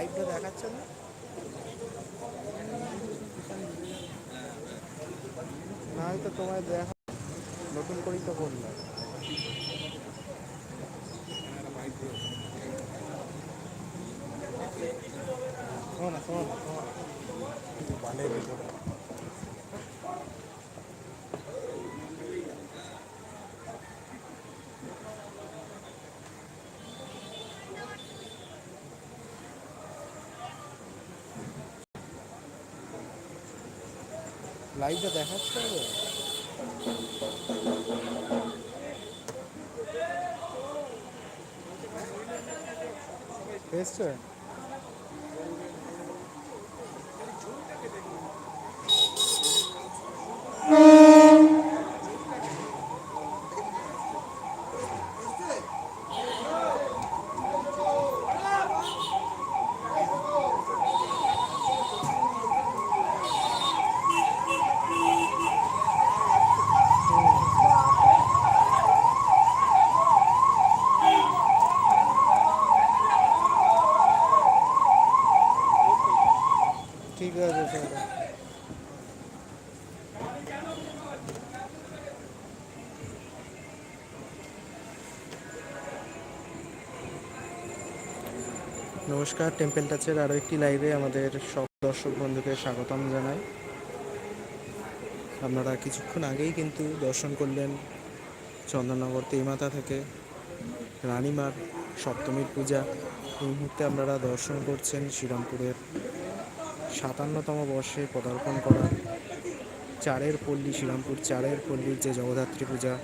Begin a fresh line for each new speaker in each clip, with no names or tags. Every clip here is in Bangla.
লাইভটা দেখাচ্ছে না। না হয়তো তোমায় দেখা লাইভটা দেখাচ্ছে হবে নমস্কার টেম্পল টাচের আরও একটি লাইভে আমাদের সব দর্শক বন্ধুকে স্বাগতম জানাই। আপনারা কিছুক্ষণ আগেই কিন্তু দর্শন করলেন চন্দননগর তেইমাতা থেকে রানীমার সপ্তমীর পূজা। এই মুহূর্তে আপনারা দর্শন করছেন শ্রীরামপুরের সাতান্নতম বর্ষে পদার্পণ করা চারের পল্লী শ্রীরামপুর, চারের পল্লীর যে জগদ্ধাত্রী পূজা,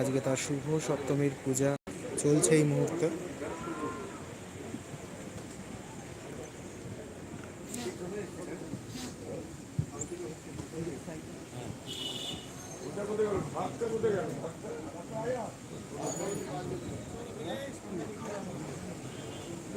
আজকে তার শুভ সপ্তমীর পূজা চলছে এই মুহূর্তে।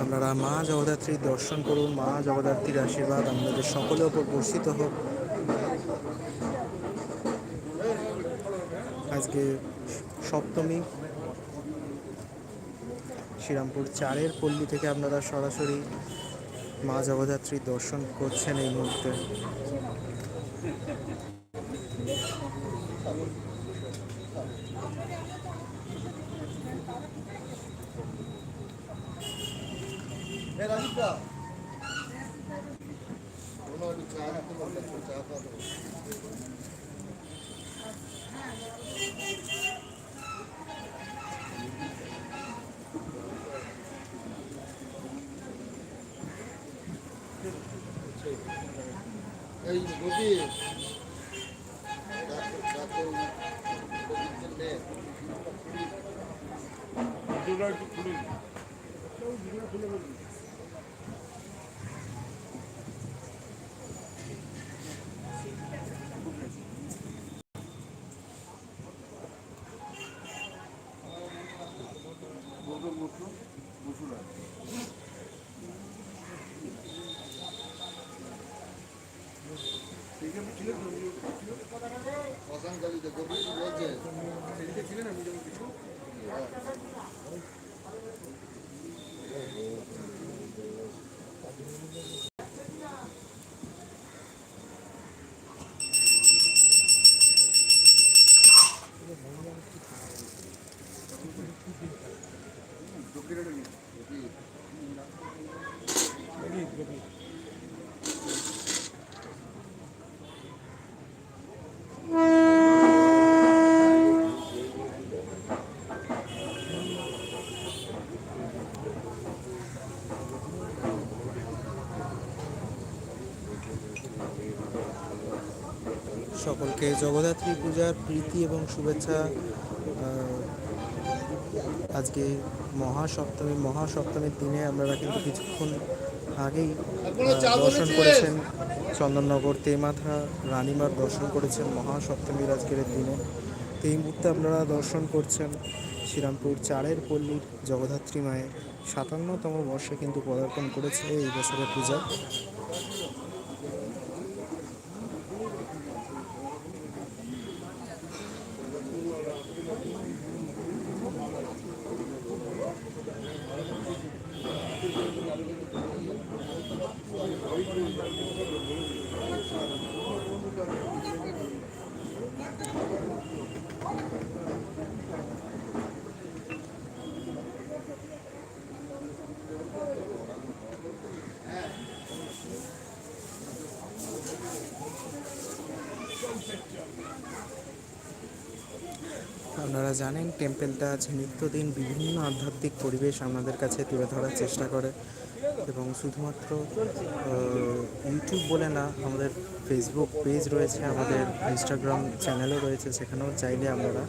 আপনারা মা জগদ্ধাত্রীর দর্শন করুন, মা জগদ্ধাত্রীর আশীর্বাদ আপনাদের সকলের ওপর বর্ষিত হোক। আজকে সপ্তমী। শ্রীরামপুর চারের পল্লী থেকে আপনারা সরাসরি মা জগদ্ধাত্রীর দর্শন করছেন এই মুহূর্তে।
এই নদী শ্মশান
সকলকে জগদ্ধাত্রী পূজার প্রীতি এবং শুভেচ্ছা আজকে মহাসপ্তমী মহাসপ্তমীর দিনে আপনারা কিন্তু কিছুক্ষণ আগেই দর্শন করেছেন। চন্দননগর তেমাথা রানীমার দর্শন করেছেন মহাসপ্তমীর আজকের দিনে। তো এই মুহূর্তে আপনারা দর্শন করছেন শ্রীরামপুর চারের পল্লীর জগদ্ধাত্রী মায়ের সাতান্নতম বর্ষে কিন্তু পদার্পণ করেছে এই বছরের পূজা। টেম্পেলটা আজ নিত্যদিন বিভিন্ন আধ্যাত্মিক পরিবেশ আপনাদের কাছে তুলে ধরার চেষ্টা করে এবং শুধুমাত্র ইউটিউব বলে না, আমাদের ফেসবুক পেজ রয়েছে, আমাদের ইনস্টাগ্রাম চ্যানেলও রয়েছে, সেখানেও চাইলে আপনারা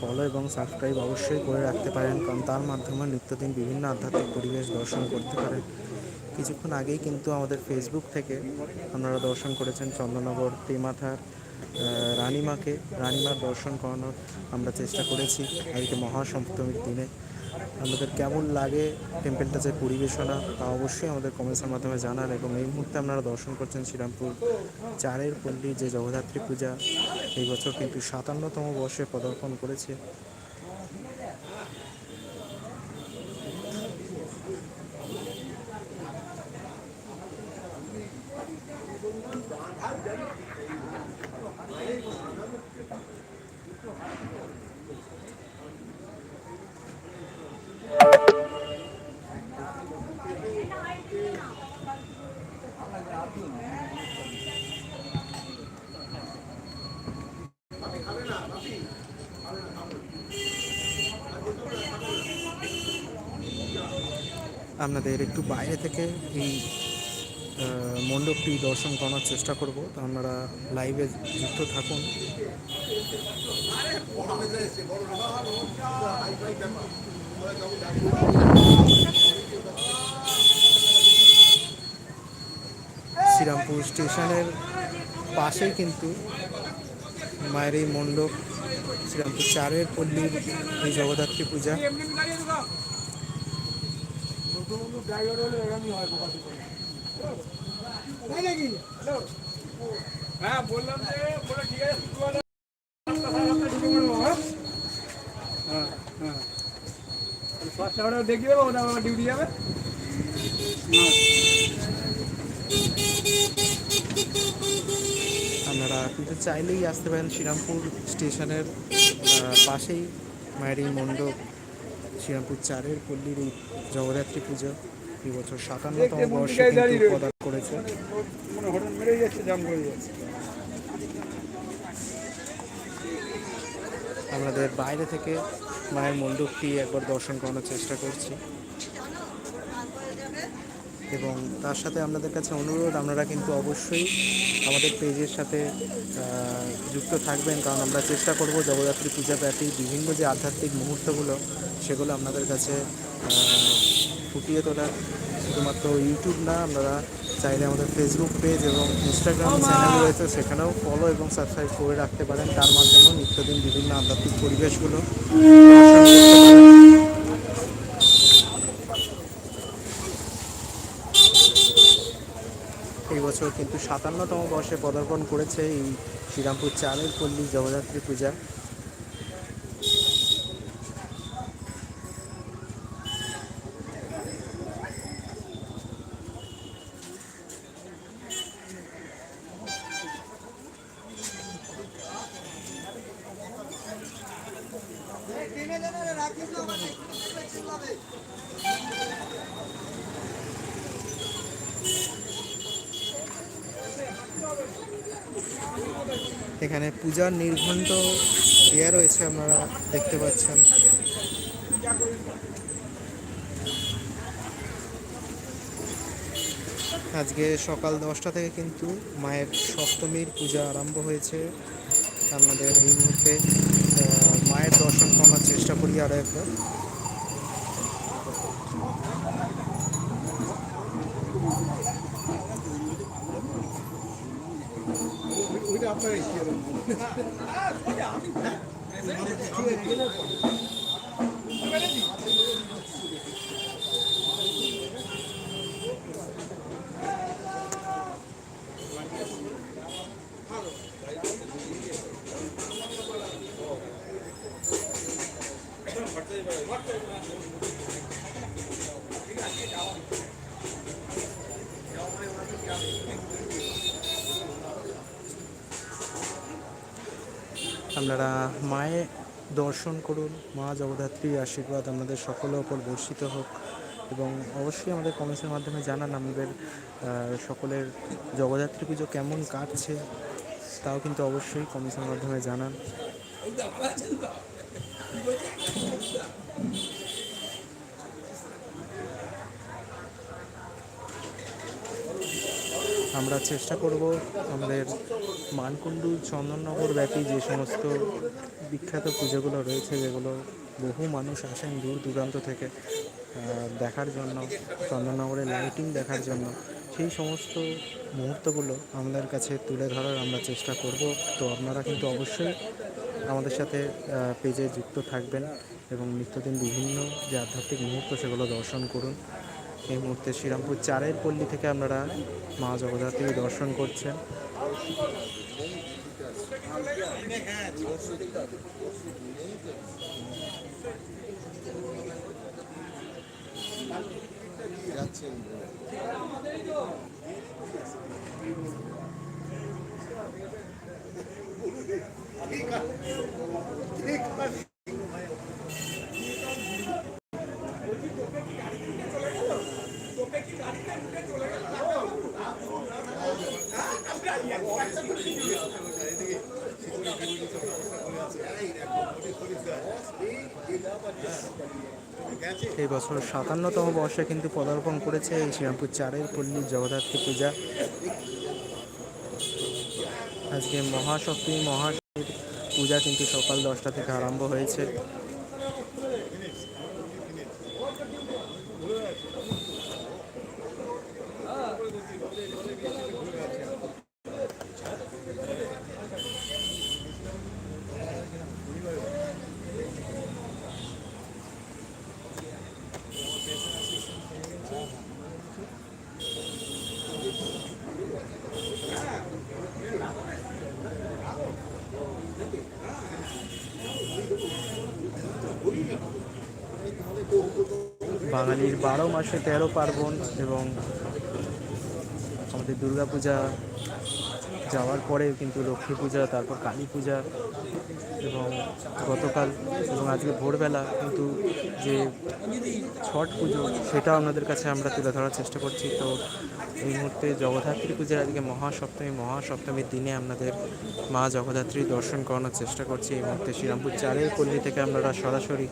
ফলো এবং সাবস্ক্রাইব অবশ্যই করে রাখতে পারেন, কারণ তার মাধ্যমে নিত্যদিন বিভিন্ন আধ্যাত্মিক পরিবেশ দর্শন করতে পারেন কিছুক্ষণ আগেই কিন্তু আমাদের ফেসবুক থেকে আপনারা দর্শন করেছেন চন্দ্রনগর, তেমাথার রানীমাকে, রানীমার দর্শন করানোর আমরা চেষ্টা করেছি। আজকে মহাসপ্তমীর দিনে। আমাদের কেমন লাগে টেম্পেলটা যে পরিবেশনা, তা অবশ্যই আমাদের কমেন্টসের মাধ্যমে জানান এবং এই মুহূর্তে আপনারা দর্শন করছেন শ্রীরামপুর চারের পল্লী যে জগদ্ধাত্রী পূজা, এই বছর কিন্তু সাতান্নতম বর্ষে পদার্পণ করেছে। আপনাদের একটু বাইরে থেকে এই মণ্ডপটি দর্শন করানোর চেষ্টা করব। তো আপনারা লাইভে যুক্ত থাকুন। শ্রীরামপুর স্টেশনের পাশেই কিন্তু মায়ের এই মণ্ডপ, শ্রীরামপুর চারের পল্লীর এই জগদ্ধাত্রী পূজা।
হ্যাঁ বললাম যে বলে ঠিক আছে শুক্রবার হ্যাঁ? হ্যাঁ, হ্যাঁ। ওটা হ্যাঁ।
আপনারা কিন্তু চাইলেই আসতে পারেন শ্রীরামপুর স্টেশনের পাশেই মায়ের এই মণ্ডপ শ্রীরামপুর চারের পল্লীর এই জগদ্ধাত্রী পুজো এই বছর সাতান্নতম বর্ষে কিন্তু প্রদান করেছে। আমাদের বাইরে থেকে মায়ের মণ্ডপটি একবার দর্শন করানোর চেষ্টা করছি। এবং তার সাথে আপনাদের কাছে অনুরোধ আপনারা কিন্তু অবশ্যই আমাদের পেজের সাথে যুক্ত থাকবেন। কারণ আমরা চেষ্টা করব জগদ্ধাত্রী পূজাব্যাপী বিভিন্ন যে আধ্যাত্মিক মুহূর্তগুলো সেগুলো আপনাদের কাছে ফুটিয়ে তোলার শুধুমাত্র ইউটিউব না, আপনারা চাইলে আমাদের ফেসবুক পেজ এবং ইনস্টাগ্রাম চ্যানেল রয়েছে, সেখানেও ফলো এবং সাবস্ক্রাইব করে রাখতে পারেন। তার মাধ্যমেও নিত্যদিন বিভিন্ন আধ্যাত্মিক পরিবেশগুলো এই বছর কিন্তু সাতান্নতম বর্ষে পদার্পণ করেছে এই শ্রীরামপুর চালের পল্লী জগদ্ধাত্রী পূজা। এখানে পূজার নির্ঘণ্ট দেওয়া রয়েছে, আপনারা দেখতে পাচ্ছেন। আজকে সকাল দশটা থেকে কিন্তু মায়ের সপ্তমীর পূজা আরম্ভ হয়েছে। আমাদের এই মুহূর্তে মায়ের দর্শন করার চেষ্টা করি আরও একবার। What আপনারা মায়ে দর্শন করুন, মা জগদ্ধাত্রী আশীর্বাদ আমাদের সকলের ওপর বর্ষিত হোক এবং অবশ্যই আমাদের কমেন্টসের মাধ্যমে জানান আমাদের সকলের জগদ্ধাত্রী পুজো কেমন কাটছে, তাও কিন্তু অবশ্যই কমেন্টসের মাধ্যমে জানান। আমরা চেষ্টা করব আমাদের মানকুণ্ডু চন্দননগর ব্যাপী যে সমস্ত বিখ্যাত পুজোগুলো রয়েছে, যেগুলো বহু মানুষ আসেন দূর দূরান্ত থেকে দেখার জন্য চন্দননগরের লাইটিং দেখার জন্য, সেই সমস্ত মুহূর্তগুলো আমাদের কাছে তুলে ধরার আমরা চেষ্টা করব। তো আপনারা কিন্তু অবশ্যই আমাদের সাথে পেজে যুক্ত থাকবেন এবং নিত্যদিন বিভিন্ন যে আধ্যাত্মিক মুহূর্ত সেগুলো দর্শন করুন। এই মুহূর্তে শ্রীরামপুর চারের পল্লী থেকে আপনারা মা জগদ্ধাত্রী দর্শন করছেন।
যাচ্ছেন
বছর সাতান্নতম বর্ষে কিন্তু পদার্পণ করেছে এই শ্রীরামপুর চারের পল্লী জগদ্ধাত্রী পূজা। আজকে মহাশক্তি, মহাশক্তির পূজা কিন্তু সকাল দশটা থেকে আরম্ভ হয়েছে। বাঙালির বারো মাসে তেরো পার্বণ এবং আমাদের দুর্গাপূজা যাওয়ার পরে কিন্তু লক্ষ্মী পূজা, তারপর কালী পূজা এবং গতকাল এবং আজকে ভোরবেলা কিন্তু যে ছট পুজো সেটা আপনাদের কাছে আমরা তুলে ধরার চেষ্টা করছি। তো এই মুহূর্তে জগদ্ধাত্রী পূজার আজকে মহাসপ্তমী। মহাসপ্তমীর দিনে আপনাদের মা জগদ্ধাত্রী দর্শন করানোর চেষ্টা করছি এই মুহূর্তে শ্রীরামপুর চারের পল্লী থেকে আপনারা সরাসরি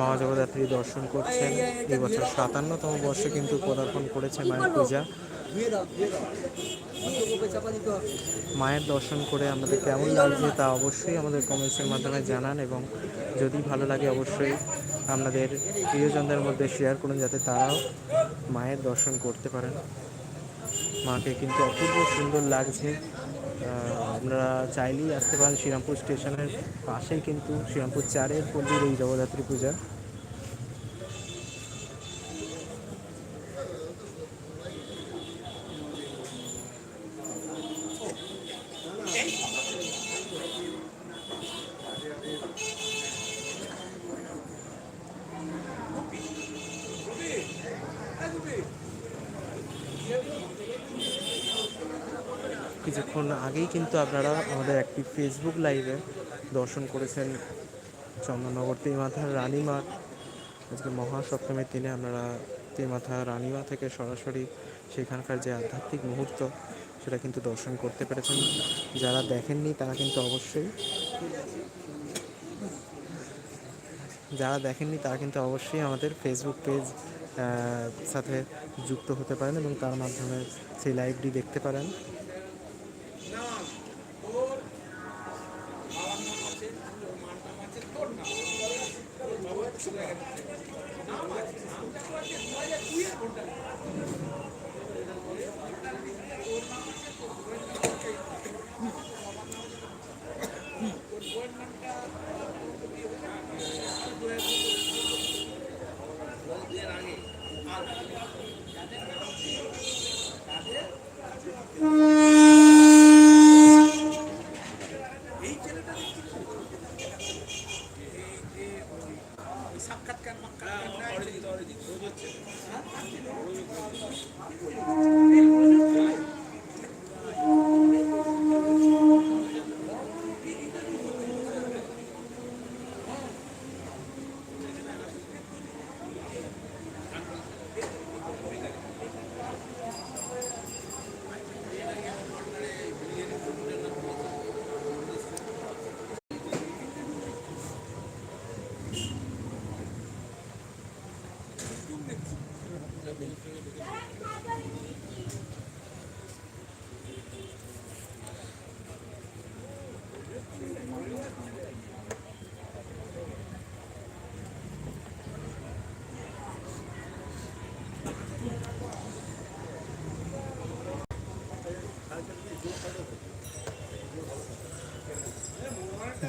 মা জগদ্ধাত্রী দর্শন করছেন। এই বছর সাতান্নতম বর্ষে কিন্তু পদার্পণ করেছে মায়ের পূজা। মায়ের দর্শন করে আমাদের কেমন লাগছে তা অবশ্যই আমাদের কমেন্টসের মাধ্যমে জানান এবং যদি ভালো লাগে অবশ্যই আপনাদের প্রিয়জনদের মধ্যে শেয়ার করুন যাতে তারাও মায়ের দর্শন করতে পারেন। মাকে কিন্তু অপূর্ব সুন্দর লাগছে। আপনারা চাইলেই আসতে পারেন শ্রীরামপুর স্টেশনের পাশেই কিন্তু শ্রীরামপুর চারের পল্লীর এই জগদ্ধাত্রী পূজা। কিছুক্ষণ আগেই কিন্তু আপনারা আমাদের একটি ফেসবুক লাইভে দর্শন করেছেন চন্দননগর তেমাথার রানীমা। আজকে মহাসপ্তমীর দিনে আপনারা তেমাথা রানীমা থেকে সরাসরি সেখানকার যে আধ্যাত্মিক মুহূর্ত, সেটা কিন্তু দর্শন করতে পেরেছেন। যারা দেখেননি, তারা কিন্তু অবশ্যই যারা দেখেননি, তারা কিন্তু অবশ্যই আমাদের ফেসবুক পেজ সাথে যুক্ত হতে পারেন এবং তার মাধ্যমে সেই লাইভটি দেখতে পারেন। আর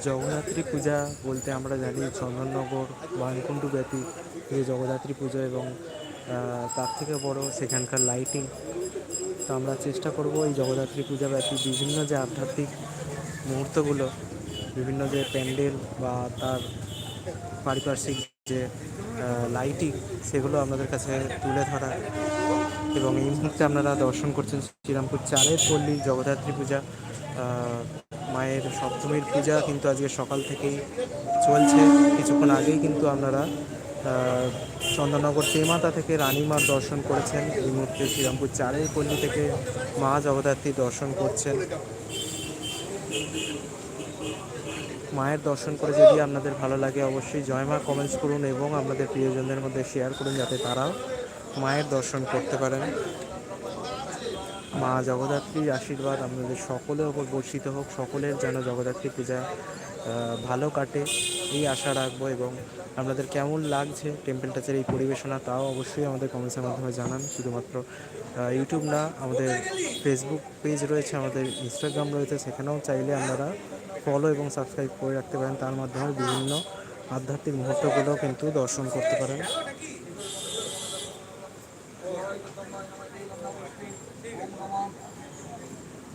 জগদ্ধাত্রী পূজা বলতে আমরা জানি চন্দননগর বানকুণ্ডু ব্যাপী যে জগদ্ধাত্রী পুজো এবং তার থেকে বড় সেখানকার লাইটিং তো আমরা চেষ্টা করব এই জগদ্ধাত্রী পূজা ব্যাপী বিভিন্ন যে আধ্যাত্মিক মুহূর্তগুলো, বিভিন্ন যে প্যান্ডেল বা তার পারিপার্শ্বিক যে লাইটিং সেগুলো আপনাদের কাছে তুলে ধরা। এবং এই মুহূর্তে আপনারা দর্শন করছেন শ্রীরামপুর চারের পল্লী জগদ্ধাত্রী পূজা। মায়ের সপ্তমীর পূজা কিন্তু আজকে সকাল থেকেই চলছে। কিছুক্ষণ আগেই কিন্তু আপনারা চন্দননগর তেমাতা থেকে রানীমার দর্শন করেছেন। এই মুহূর্তে শ্রীরামপুর চারের পল্লী থেকে মা জগদ্ধাত্রী দর্শন করছেন। মায়ের দর্শন করে যদি আপনাদের ভালো লাগে অবশ্যই জয় মা কমেন্টস করুন এবং আপনাদের প্রিয়জনদের মধ্যে শেয়ার করুন যাতে তারাও মায়ের দর্শন করতে পারেন। মা জগদ্ধাত্রীর আশীর্বাদ আপনাদের সকলের ওপর বর্ষিত হোক, সকলের যেন জগদ্ধাত্রী পূজা ভালো কাটে, এই আশা রাখব এবং আপনাদের কেমন লাগছে টেম্পল টাচের এই পরিবেশনা তাও অবশ্যই আমাদের কমেন্টসের মাধ্যমে জানান। শুধুমাত্র ইউটিউব না, আমাদের ফেসবুক পেজ রয়েছে, আমাদের ইনস্টাগ্রাম রয়েছে, সেখানেও চাইলে আপনারা ফলো এবং সাবস্ক্রাইব করে রাখতে পারেন। তার মাধ্যমে বিভিন্ন আধ্যাত্মিক মুহূর্তগুলো কিন্তু দর্শন করতে পারেন।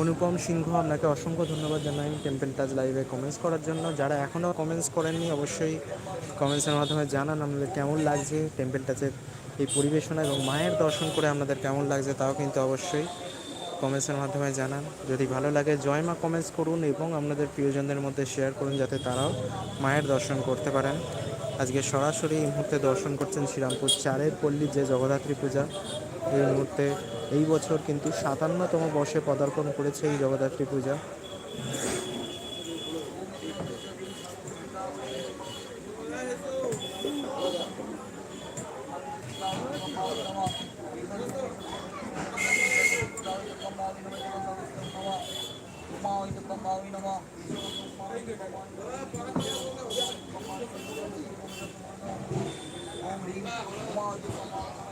অনুপম সিংহ, আপনাকে অসংখ্য ধন্যবাদ জানাই টেম্পেল টাচ লাইভে কমেন্টস করার জন্য। যারা এখনও কমেন্টস করেননি, অবশ্যই কমেন্টসের মাধ্যমে জানান, আপনাদের কেমন লাগছে টেম্পেল টাচের এই পরিবেশনা এবং মায়ের দর্শন করে আপনাদের কেমন লাগছে তাও কিন্তু অবশ্যই কমেন্টসের মাধ্যমে জানান। যদি ভালো লাগে, জয় মা কমেন্টস করুন এবং আপনাদের প্রিয়জনদের মধ্যে শেয়ার করুন যাতে তারাও মায়ের দর্শন করতে পারেন। আজকে সরাসরি এই মুহূর্তে দর্শন করছেন শ্রীরামপুর চারের পল্লীর যে জগদ্ধাত্রী পূজা। এই মুহূর্তে এই বছর কিন্তু সাতান্নতম বর্ষে পদার্পণ করেছে এই জগদ্ধাত্রী পূজা Thank you.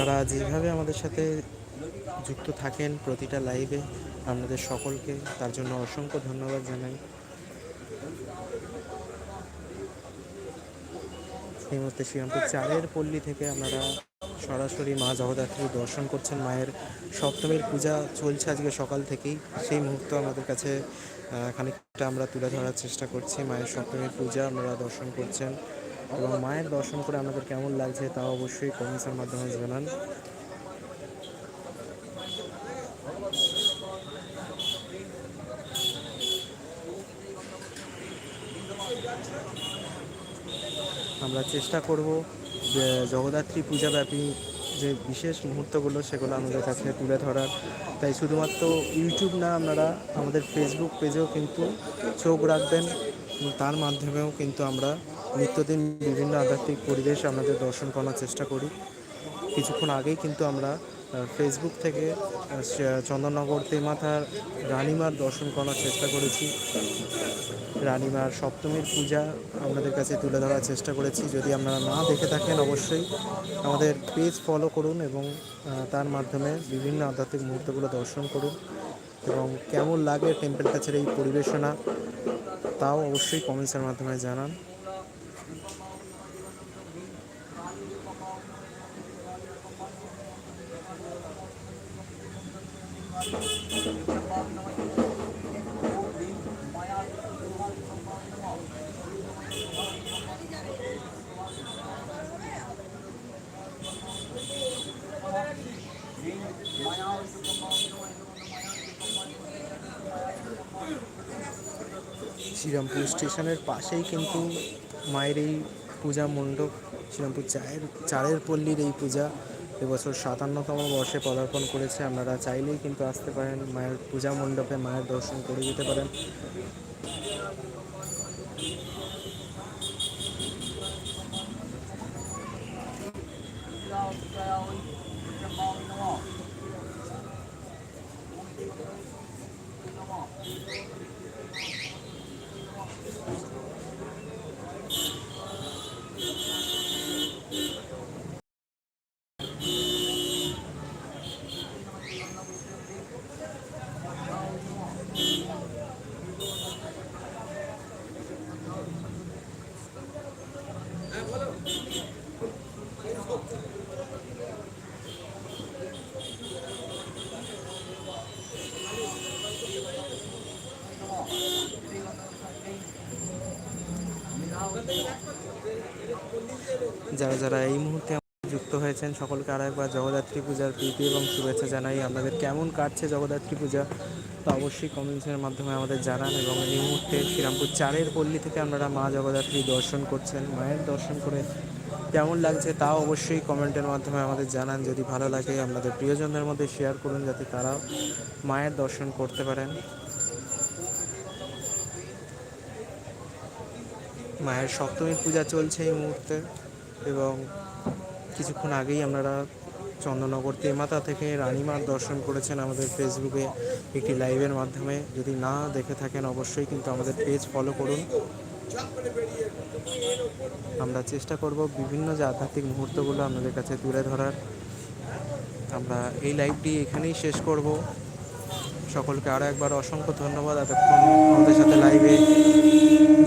আপনারা যেভাবে আমাদের সাথে যুক্ত থাকেন প্রতিটা লাইভে আপনাদের সকলকে তার জন্য অসংখ্য ধন্যবাদ জানাই। এই মুহূর্তে শ্রীরামপুর চারের পল্লী থেকে আপনারা সরাসরি মা জগদ্ধাত্রী দর্শন করছেন। মায়ের সপ্তমীর পূজা চলছে আজকে সকাল থেকেই। সেই মুহূর্ত আমাদের কাছে খানিকটা আমরা তুলে ধরার চেষ্টা করছি। মায়ের সপ্তমীর পূজা, আপনারা দর্শন করছেন। এবং মায়ের দর্শন করে আমাদের কেমন লাগছে তা অবশ্যই কমেন্টসের মাধ্যমে জানান। আমরা চেষ্টা করব যে জগদ্ধাত্রী পূজাব্যাপী যে বিশেষ মুহূর্তগুলো সেগুলো আমাদের কাছে তুলে ধরার। তাই শুধুমাত্র ইউটিউব না, আপনারা আমাদের ফেসবুক পেজেও কিন্তু চোখ রাখবেন তার মাধ্যমেও কিন্তু আমরা নিত্যদিন বিভিন্ন আধ্যাত্মিক পরিবেশ আমাদের দর্শন করার চেষ্টা করি। কিছুক্ষণ আগেই কিন্তু আমরা ফেসবুক থেকে চন্দননগর তেমাথার রানীমার দর্শন করার চেষ্টা করেছি। রানীমার সপ্তমীর পূজা আপনাদের কাছে তুলে ধরার চেষ্টা করেছি। যদি আপনারা না দেখে থাকেন অবশ্যই আমাদের পেজ ফলো করুন এবং তার মাধ্যমে বিভিন্ন আধ্যাত্মিক মুহূর্তগুলো দর্শন করুন এবং কেমন লাগে টেম্পল কাছের এই পরিবেশনা, তাও অবশ্যই কমেন্টসের মাধ্যমে জানান। শ্রীরামপুর স্টেশনের পাশেই কিন্তু মায়ের এই পূজা মণ্ডপ শ্রীরামপুর চায়ের চারের পল্লীর এই পূজা এবছর সাতান্নতম বর্ষে পদার্পণ করেছে। আপনারা চাইলেই কিন্তু আসতে পারেন। মায়ের পূজা মণ্ডপে মায়ের দর্শন করে যেতে পারেন। যারা যারা এই মুহূর্তে যুক্ত হয়েছেন, সকলকে আর একবার জগদ্ধাত্রী পূজার প্রীতি এবং শুভেচ্ছা জানাই। আপনাদের কেমন কাটছে জগদ্ধাত্রী পূজা? তো অবশ্যই কমেন্টসের মাধ্যমে আমাদের জানান এবং এই মুহূর্তে শ্রীরামপুর চারের পল্লী থেকে আপনারা মা জগদ্ধাত্রী দর্শন করছেন, মায়ের দর্শন করে কেমন লাগছে তাও অবশ্যই কমেন্টের মাধ্যমে আমাদের জানান। যদি ভালো লাগে আপনাদের প্রিয়জনদের মধ্যে শেয়ার করুন যাতে তারাও মায়ের দর্শন করতে পারেন। মায়ের সপ্তমীর পূজা চলছে এই মুহূর্তে। এবং কিছুক্ষণ আগেই আপনারা চন্দননগর তেমাতা থেকে রানীমার দর্শন করেছেন আমাদের ফেসবুকে একটি লাইভের মাধ্যমে। যদি না দেখে থাকেন অবশ্যই কিন্তু আমাদের পেজ ফলো করুন। আমরা চেষ্টা করব বিভিন্ন যে আধ্যাত্মিক মুহূর্তগুলো আপনাদের কাছে তুলে ধরার। আমরা এই লাইভটি এখানেই শেষ করব। সকলকে আরও একবার অসংখ্য ধন্যবাদ এতক্ষণ আমাদের সাথে লাইভে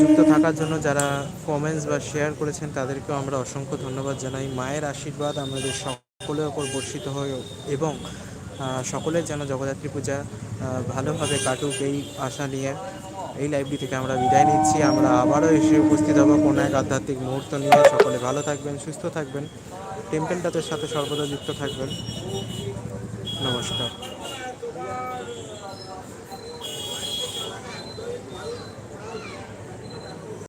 যুক্ত থাকার জন্য। যারা কমেন্টস বা শেয়ার করেছেন, তাদেরকেও আমরা অসংখ্য ধন্যবাদ জানাই। মায়ের আশীর্বাদ আমাদের সকলের ওপর বর্ষিত হয় এবং সকলের যেন জগদ্ধাত্রী পূজা ভালোভাবে কাটুক এই আশা নিয়ে এই লাইভটি থেকে আমরা বিদায় নিচ্ছি। আমরা আবারও এসে উপস্থিত হব কোনো এক আধ্যাত্মিক মুহূর্ত নিয়ে। সকলে ভালো থাকবেন, সুস্থ থাকবেন। টেম্পেলটাতে সাথে সর্বদা যুক্ত থাকবেন। নমস্কার।